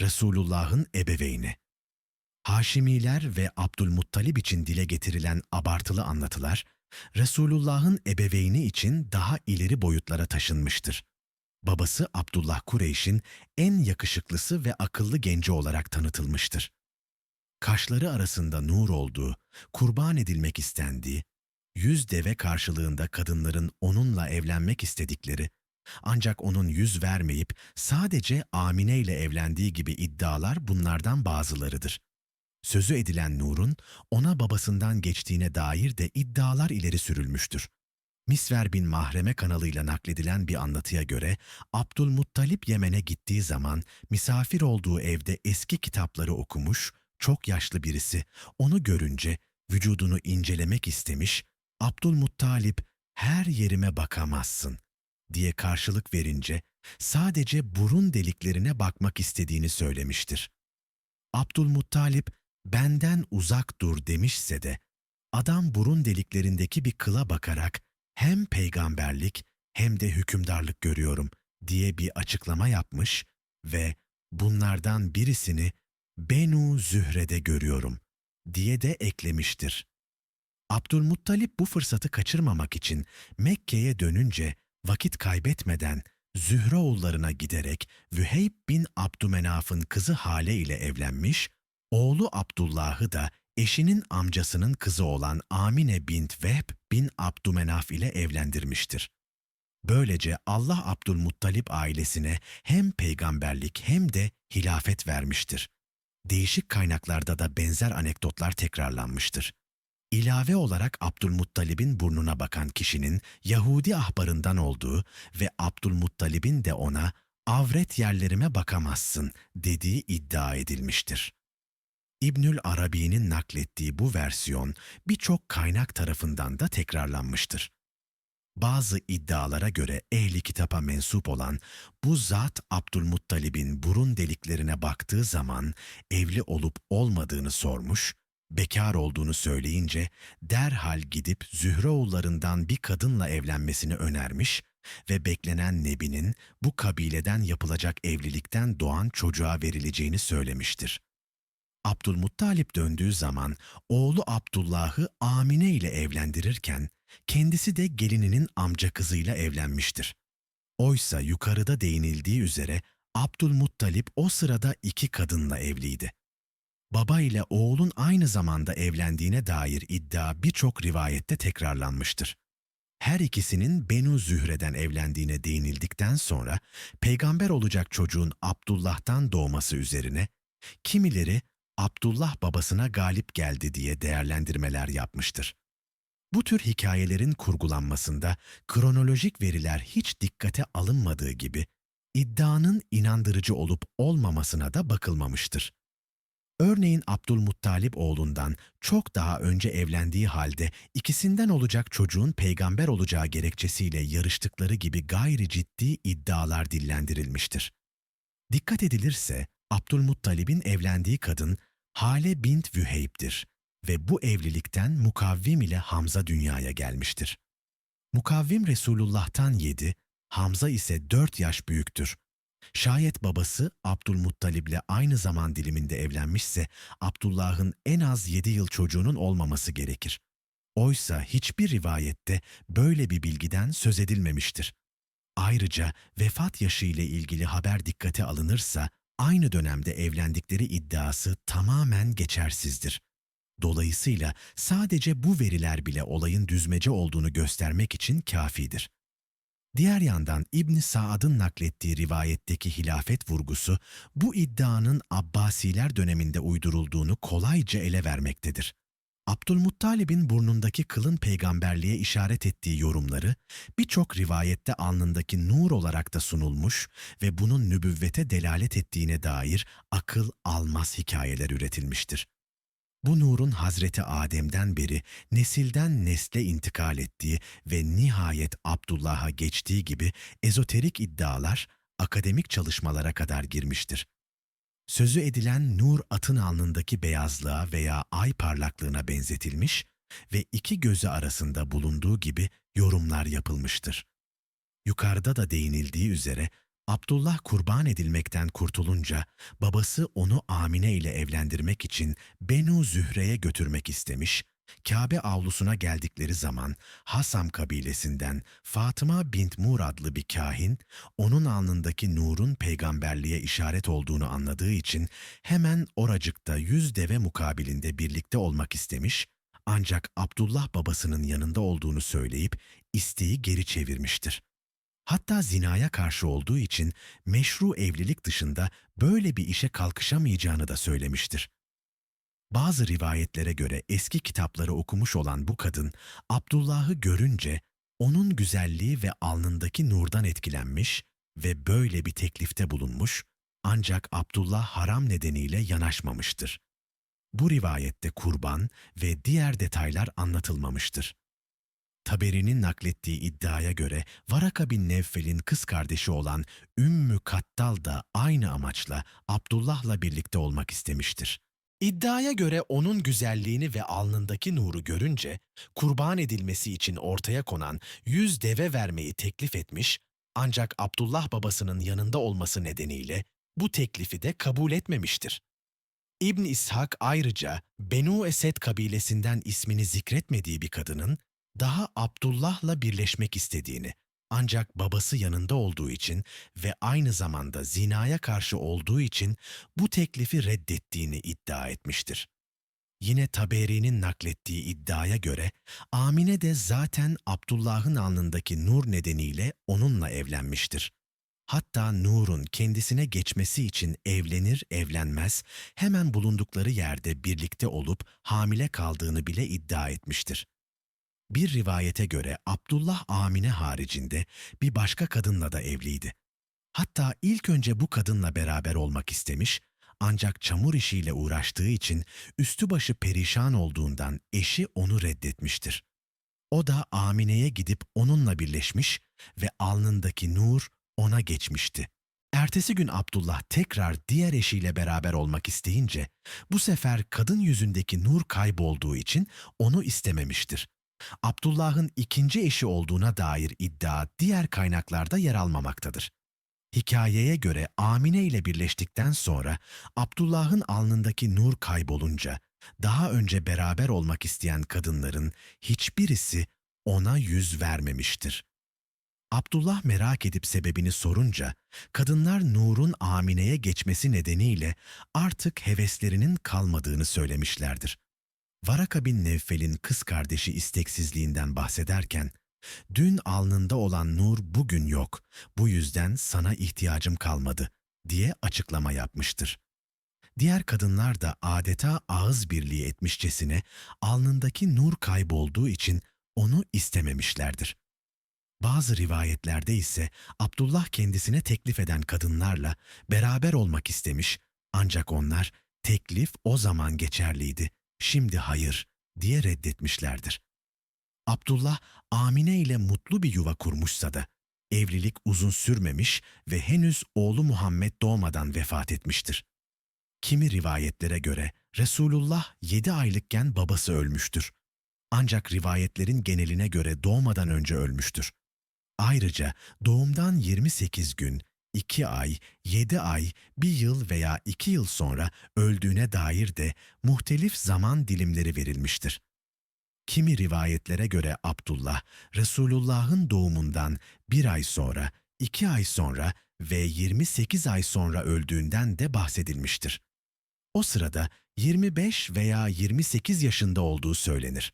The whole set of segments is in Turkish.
Resulullah'ın ebeveyni. Haşimiler ve Abdülmuttalib için dile getirilen abartılı anlatılar, Resulullah'ın ebeveyni için daha ileri boyutlara taşınmıştır. Babası Abdullah Kureyş'in en yakışıklısı ve akıllı genci olarak tanıtılmıştır. Kaşları arasında nur olduğu, kurban edilmek istendiği, yüz deve karşılığında kadınların onunla evlenmek istedikleri, ancak onun yüz vermeyip sadece Amine ile evlendiği gibi iddialar bunlardan bazılarıdır. Sözü edilen Nur'un ona babasından geçtiğine dair de iddialar ileri sürülmüştür. Misver bin Mahreme kanalıyla nakledilen bir anlatıya göre Abdülmuttalip Yemen'e gittiği zaman misafir olduğu evde eski kitapları okumuş, çok yaşlı birisi onu görünce vücudunu incelemek istemiş, Abdülmuttalip her yerime bakamazsın diye karşılık verince sadece burun deliklerine bakmak istediğini söylemiştir. Abdülmuttalip benden uzak dur demişse de adam burun deliklerindeki bir kıla bakarak hem peygamberlik hem de hükümdarlık görüyorum diye bir açıklama yapmış ve bunlardan birisini Benu Zühre'de görüyorum diye de eklemiştir. Abdülmuttalip bu fırsatı kaçırmamak için Mekke'ye dönünce vakit kaybetmeden Zühre oğullarına giderek Vüheyb bin Abdümenaf'ın kızı Hale ile evlenmiş, oğlu Abdullah'ı da eşinin amcasının kızı olan Amine bint Vehb bin Abdümenaf ile evlendirmiştir. Böylece Allah Abdülmuttalip ailesine hem peygamberlik hem de hilafet vermiştir. Değişik kaynaklarda da benzer anekdotlar tekrarlanmıştır. İlave olarak Abdülmuttalib'in burnuna bakan kişinin Yahudi ahbarından olduğu ve Abdülmuttalib'in de ona avret yerlerime bakamazsın dediği iddia edilmiştir. İbnül Arabi'nin naklettiği bu versiyon birçok kaynak tarafından da tekrarlanmıştır. Bazı iddialara göre ehli kitapa mensup olan bu zat Abdülmuttalib'in burun deliklerine baktığı zaman evli olup olmadığını sormuş, bekar olduğunu söyleyince derhal gidip Zühreoğullarından bir kadınla evlenmesini önermiş ve beklenen Nebi'nin bu kabileden yapılacak evlilikten doğan çocuğa verileceğini söylemiştir. Abdülmuttalip döndüğü zaman oğlu Abdullah'ı Amine ile evlendirirken kendisi de gelininin amca kızıyla evlenmiştir. Oysa yukarıda değinildiği üzere Abdülmuttalip o sırada iki kadınla evliydi. Baba ile oğlun aynı zamanda evlendiğine dair iddia birçok rivayette tekrarlanmıştır. Her ikisinin Benu Zühre'den evlendiğine değinildikten sonra peygamber olacak çocuğun Abdullah'tan doğması üzerine kimileri Abdullah babasına galip geldi diye değerlendirmeler yapmıştır. Bu tür hikayelerin kurgulanmasında kronolojik veriler hiç dikkate alınmadığı gibi iddianın inandırıcı olup olmamasına da bakılmamıştır. Örneğin Abdülmuttalip oğlundan çok daha önce evlendiği halde ikisinden olacak çocuğun peygamber olacağı gerekçesiyle yarıştıkları gibi gayri ciddi iddialar dillendirilmiştir. Dikkat edilirse Abdülmuttalib'in evlendiği kadın Hale bint Vüheyb'dir ve bu evlilikten Mukavvim ile Hamza dünyaya gelmiştir. Mukavvim Resulullah'tan yedi, Hamza ise dört yaş büyüktür. Şayet babası Abdülmuttalib'le aynı zaman diliminde evlenmişse Abdullah'ın en az yedi yıl çocuğunun olmaması gerekir. Oysa hiçbir rivayette böyle bir bilgiden söz edilmemiştir. Ayrıca vefat yaşı ile ilgili haber dikkate alınırsa aynı dönemde evlendikleri iddiası tamamen geçersizdir. Dolayısıyla sadece bu veriler bile olayın düzmece olduğunu göstermek için kafidir. Diğer yandan İbn Saad'ın naklettiği rivayetteki hilafet vurgusu bu iddianın Abbasiler döneminde uydurulduğunu kolayca ele vermektedir. Abdülmuttalib'in burnundaki kılın peygamberliğe işaret ettiği yorumları birçok rivayette alnındaki nur olarak da sunulmuş ve bunun nübüvvete delalet ettiğine dair akıl almaz hikayeler üretilmiştir. Bu nurun Hazreti Adem'den beri nesilden nesle intikal ettiği ve nihayet Abdullah'a geçtiği gibi ezoterik iddialar akademik çalışmalara kadar girmiştir. Sözü edilen nur atın alnındaki beyazlığa veya ay parlaklığına benzetilmiş ve iki gözü arasında bulunduğu gibi yorumlar yapılmıştır. Yukarıda da değinildiği üzere Abdullah kurban edilmekten kurtulunca babası onu Amine ile evlendirmek için Benu Zühre'ye götürmek istemiş. Kabe avlusuna geldikleri zaman Hasam kabilesinden Fatıma bint Mur adlı bir kahin onun alnındaki nurun peygamberliğe işaret olduğunu anladığı için hemen oracıkta yüz deve mukabilinde birlikte olmak istemiş ancak Abdullah babasının yanında olduğunu söyleyip isteği geri çevirmiştir. Hatta zinaya karşı olduğu için meşru evlilik dışında böyle bir işe kalkışamayacağını da söylemiştir. Bazı rivayetlere göre eski kitapları okumuş olan bu kadın Abdullah'ı görünce onun güzelliği ve alnındaki nurdan etkilenmiş ve böyle bir teklifte bulunmuş ancak Abdullah haram nedeniyle yanaşmamıştır. Bu rivayette kurban ve diğer detaylar anlatılmamıştır. Taberi'nin naklettiği iddiaya göre Varaka bin Nevfel'in kız kardeşi olan Ümmü Kattal da aynı amaçla Abdullah'la birlikte olmak istemiştir. İddiaya göre onun güzelliğini ve alnındaki nuru görünce kurban edilmesi için ortaya konan yüz deve vermeyi teklif etmiş ancak Abdullah babasının yanında olması nedeniyle bu teklifi de kabul etmemiştir. İbn İshak ayrıca Benu Esed kabilesinden ismini zikretmediği bir kadının daha Abdullah'la birleşmek istediğini ancak babası yanında olduğu için ve aynı zamanda zinaya karşı olduğu için bu teklifi reddettiğini iddia etmiştir. Yine Taberi'nin naklettiği iddiaya göre Amine de zaten Abdullah'ın alnındaki nur nedeniyle onunla evlenmiştir. Hatta Nur'un kendisine geçmesi için evlenir evlenmez hemen bulundukları yerde birlikte olup hamile kaldığını bile iddia etmiştir. Bir rivayete göre Abdullah Amine haricinde bir başka kadınla da evliydi. Hatta ilk önce bu kadınla beraber olmak istemiş ancak çamur işiyle uğraştığı için üstü başı perişan olduğundan eşi onu reddetmiştir. O da Amine'ye gidip onunla birleşmiş ve alnındaki nur ona geçmişti. Ertesi gün Abdullah tekrar diğer eşiyle beraber olmak isteyince bu sefer kadın yüzündeki nur kaybolduğu için onu istememiştir. Abdullah'ın ikinci eşi olduğuna dair iddia diğer kaynaklarda yer almamaktadır. Hikayeye göre Amine ile birleştikten sonra Abdullah'ın alnındaki nur kaybolunca daha önce beraber olmak isteyen kadınların hiçbirisi ona yüz vermemiştir. Abdullah merak edip sebebini sorunca kadınlar Nur'un Amine'ye geçmesi nedeniyle artık heveslerinin kalmadığını söylemişlerdir. Varaka bin Nevfel'in kız kardeşi isteksizliğinden bahsederken, dün alnında olan nur bugün yok, bu yüzden sana ihtiyacım kalmadı diye açıklama yapmıştır. Diğer kadınlar da adeta ağız birliği etmişçesine alnındaki nur kaybolduğu için onu istememişlerdir. Bazı rivayetlerde ise Abdullah kendisine teklif eden kadınlarla beraber olmak istemiş ancak onlar teklif o zaman geçerliydi şimdi hayır diye reddetmişlerdir. Abdullah Amine ile mutlu bir yuva kurmuşsa da evlilik uzun sürmemiş ve henüz oğlu Muhammed doğmadan vefat etmiştir. Kimi rivayetlere göre Resulullah 7 aylıkken babası ölmüştür. Ancak rivayetlerin geneline göre doğmadan önce ölmüştür. Ayrıca doğumdan 28 gün, 2 ay, 7 ay, 1 yıl veya 2 yıl sonra öldüğüne dair de muhtelif zaman dilimleri verilmiştir. Kimi rivayetlere göre Abdullah, Resulullah'ın doğumundan bir ay sonra, iki ay sonra ve 28 ay sonra öldüğünden de bahsedilmiştir. O sırada 25 veya 28 yaşında olduğu söylenir.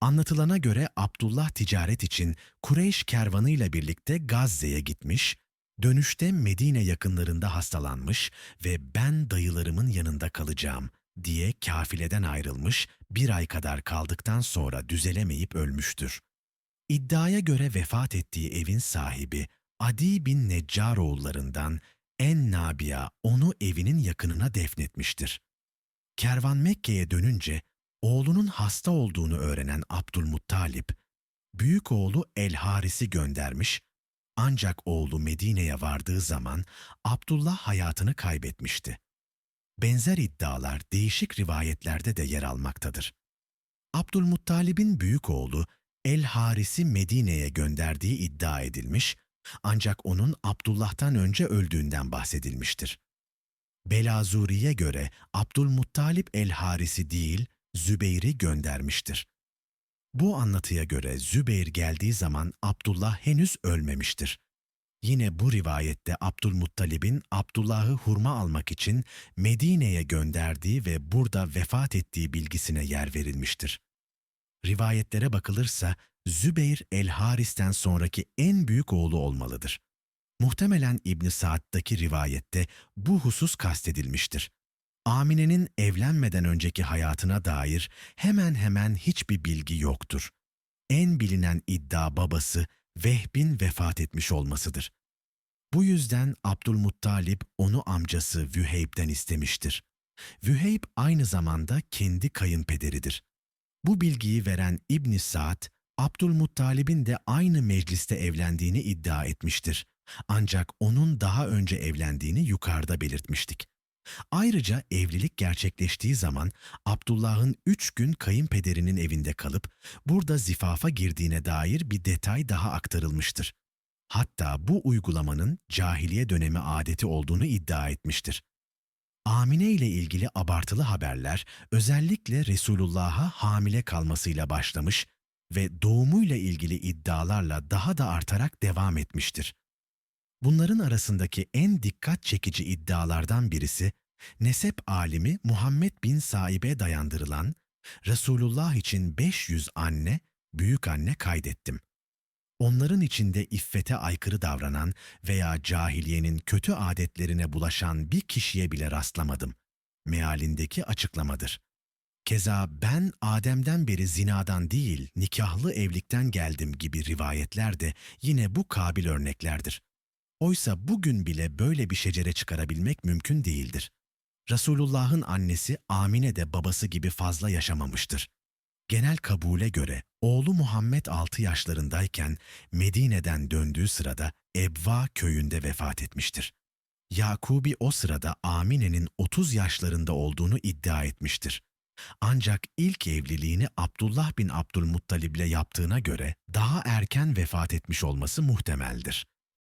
Anlatılana göre Abdullah ticaret için Kureyş kervanıyla birlikte Gazze'ye gitmiş, dönüşte Medine yakınlarında hastalanmış ve ben dayılarımın yanında kalacağım diye kafileden ayrılmış, bir ay kadar kaldıktan sonra düzelemeyip ölmüştür. İddiaya göre vefat ettiği evin sahibi Adi bin Neccaroğullarından En Nabia onu evinin yakınına defnetmiştir. Kervan Mekke'ye dönünce oğlunun hasta olduğunu öğrenen Abdülmuttalip, büyük oğlu El Haris'i göndermiş ancak oğlu Medine'ye vardığı zaman Abdullah hayatını kaybetmişti. Benzer iddialar değişik rivayetlerde de yer almaktadır. Abdülmuttalib'in büyük oğlu El Haris'i Medine'ye gönderdiği iddia edilmiş Ancak onun Abdullah'tan önce öldüğünden bahsedilmiştir. Belazuri'ye göre Abdülmuttalip el-Harisi değil, Zübeyir'i göndermiştir. Bu anlatıya göre Zübeyir geldiği zaman Abdullah henüz ölmemiştir. Yine bu rivayette Abdülmuttalib'in Abdullah'ı hurma almak için Medine'ye gönderdiği ve burada vefat ettiği bilgisine yer verilmiştir. Rivayetlere bakılırsa Zübeyir el-Haris'ten sonraki en büyük oğlu olmalıdır. Muhtemelen İbn Sa'd'daki rivayette bu husus kastedilmiştir. Amine'nin evlenmeden önceki hayatına dair hemen hemen hiçbir bilgi yoktur. En bilinen iddia babası Vehb'in vefat etmiş olmasıdır. Bu yüzden Abdülmuttalip onu amcası Vüheyb'den istemiştir. Vüheyb aynı zamanda kendi kayınpederidir. Bu bilgiyi veren İbn Sa'd, Abdülmuttalib'in de aynı mecliste evlendiğini iddia etmiştir. Ancak onun daha önce evlendiğini yukarıda belirtmiştik. Ayrıca evlilik gerçekleştiği zaman Abdullah'ın üç gün kayınpederinin evinde kalıp burada zifafa girdiğine dair bir detay daha aktarılmıştır. Hatta bu uygulamanın cahiliye dönemi adeti olduğunu iddia etmiştir. Amine ile ilgili abartılı haberler özellikle Resulullah'a hamile kalmasıyla başlamış ve doğumuyla ilgili iddialarla daha da artarak devam etmiştir. Bunların arasındaki en dikkat çekici iddialardan birisi, nesep alimi Muhammed bin Saib'e dayandırılan, Resulullah için 500 anne, büyük anne kaydettim. Onların içinde iffete aykırı davranan veya cahiliyenin kötü adetlerine bulaşan bir kişiye bile rastlamadım. Mealindeki açıklamadır. Keza ben Adem'den beri zinadan değil, nikahlı evlilikten geldim gibi rivayetler de yine bu kabil örneklerdir. Oysa bugün bile böyle bir şecere çıkarabilmek mümkün değildir. Resulullah'ın annesi Amine de babası gibi fazla yaşamamıştır. Genel kabule göre oğlu Muhammed 6 yaşlarındayken Medine'den döndüğü sırada Ebva köyünde vefat etmiştir. Yakubi o sırada Amine'nin 30 yaşlarında olduğunu iddia etmiştir. Ancak ilk evliliğini Abdullah bin Abdülmuttalib ile yaptığına göre daha erken vefat etmiş olması muhtemeldir.